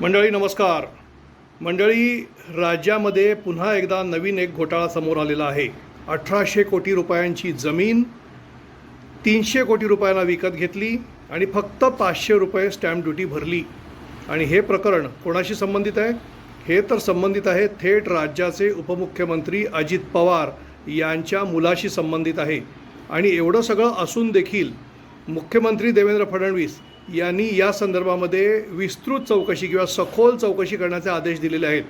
मंडळी नमस्कार. मंडळी राज्यामध्ये पुन्हा एकदा नवीन एक घोटाळा समोर आलेला आहे. अठराशे कोटी रुपयांची जमीन तीनशे कोटी रुपयांना विकत घेतली आणि फक्त पाचशे रुपये स्टॅम्प ड्युटी भरली. आणि हे प्रकरण कोणाशी संबंधित आहे? हे तर संबंधित आहे थेट राज्याचे उपमुख्यमंत्री अजित पवार यांच्या मुलाशी संबंधित आहे. आणि एवढं सगळं असून देखील मुख्यमंत्री देवेंद्र फडणवीस यांनी या संदर्भामध्ये विस्तृत चौकशी किंवा सखोल चौकशी करण्याचे आदेश दिलेले आहेत.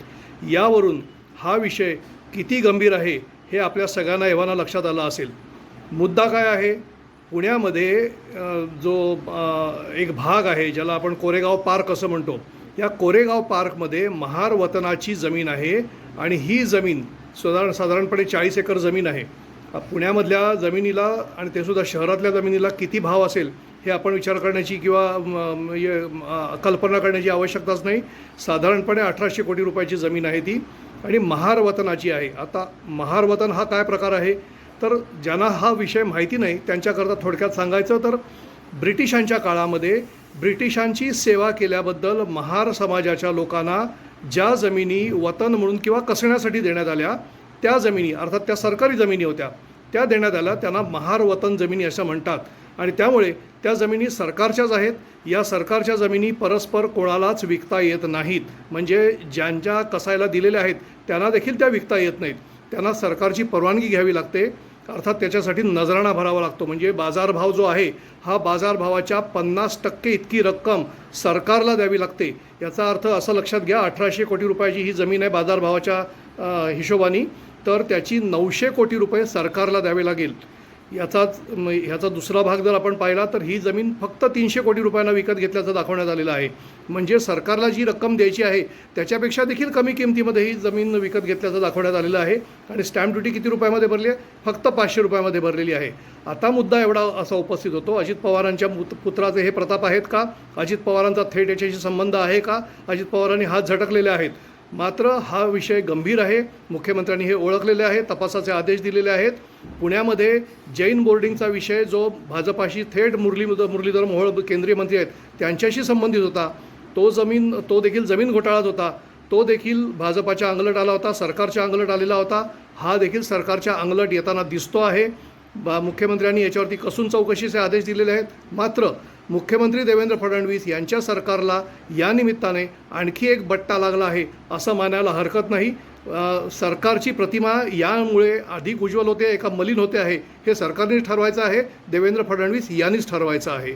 यावरून हा विषय किती गंभीर आहे हे आपल्या सगळ्यांना एव्हाना लक्षात आलं असेल. मुद्दा काय आहे? पुण्यामध्ये जो एक भाग आहे ज्याला आपण कोरेगाव पार्क असं म्हणतो. या कोरेगाव पार्कमध्ये महार वतनाची जमीन आहे आणि ही जमीन साधारण साधारणपणे चाळीस एकर जमीन आहे. पुण्यामधल्या जमिनीला आणि तेसुद्धा शहरातल्या जमिनीला किती भाव असेल हे आपण विचार करण्याची किंवा ये, कल्पना करण्याची आवश्यकताच नाही. साधारणपणे अठराशे कोटी रुपयाची जमीन आहे ती आणि महारवतनाची आहे. आता महारवतन हा काय प्रकार आहे? तर ज्यांना हा विषय माहिती नाही त्यांच्याकरता थोडक्यात सांगायचं तर ब्रिटिशांच्या काळामध्ये ब्रिटिशांची सेवा केल्याबद्दल महार समाजाच्या लोकांना ज्या जमिनी वतन म्हणून किंवा कसण्यासाठी देण्यात आल्या त्या जमिनी अर्थात त्या सरकारी जमिनी होत्या त्या देण्यात आल्या. त्यांना महार वतन जमिनी असं म्हणतात. आणि त्यामुळे त्या जमिनी सरकारच्याच आहेत. या सरकारच्या जमिनी परस्पर कोणालाच विकता येत नाहीत. म्हणजे ज्यांच्या कसायला दिलेल्या आहेत त्यांना देखील त्या विकता येत नाहीत. त्यांना सरकारची परवानगी घ्यावी लागते. अर्थात त्याच्यासाठी नजराणा भरावा लागतो. म्हणजे बाजारभाव जो आहे हा बाजारभावाच्या पन्नास टक्के इतकी रक्कम सरकारला द्यावी लागते. याचा अर्थ असं लक्षात घ्या अठराशे कोटी रुपयाची ही जमीन आहे बाजारभावाच्या हिशोबानी. तर त्याची नऊशे कोटी रुपये सरकारला द्यावे लागेल. याचाच म, ह्याचा दुसरा भाग जर आपण पाहिला तर ही जमीन फक्त तीनशे कोटी रुपयांना विकत घेतल्याचं दाखवण्यात आलेलं आहे. म्हणजे सरकारला जी रक्कम द्यायची आहे त्याच्यापेक्षा देखील कमी किमतीमध्ये ही जमीन विकत घेतल्याचं दाखवण्यात आलेलं आहे. आणि स्टॅम्प ड्युटी किती रुपयामध्ये भरली आहे? फक्त पाचशे रुपयामध्ये भरलेली आहे. आता मुद्दा एवढा असा उपस्थित होतो अजित पवारांच्या पुत- पुत्राचे हे प्रताप आहेत का? अजित पवारांचा थेट याच्याशी संबंध आहे का? अजित पवारांनी हात झटकलेले आहेत. मात्र हा विषय गंभीर आहे. मुख्यमंत्र्यांनी हे ओळखलेले आहे. तपासाचे आदेश दिलेले आहेत. पुण्यामध्ये जैन बोर्डिंगचा विषय जो भाजपाशी थेट मुरली मुरलीधर मोहोळ केंद्रीय मंत्री आहेत त्यांच्याशी संबंधित होता. तो जमीन तो देखील जमीन घोटाळाच होता. तो देखील भाजपाच्या अंगलट आला होता सरकारच्या अंगलट आलेला होता. हा देखील सरकारच्या अंगलट येताना दिसतो आहे. बा मुख्यमंत्र्यांनी याच्यावरती कसून चौकशीचे आदेश दिलेले आहेत. मात्र मुख्यमंत्री देवेंद्र फडणवीस यांच्या सरकारला या निमित्ताने आणखी एक बट्टा लागला आहे असं मानायला हरकत नाही. सरकारची प्रतिमा यामुळे अधिक उज्ज्वल होते एका मलिन होते आहे हे सरकारनेच ठरवायचं आहे. देवेंद्र फडणवीस यांनीच ठरवायचं आहे.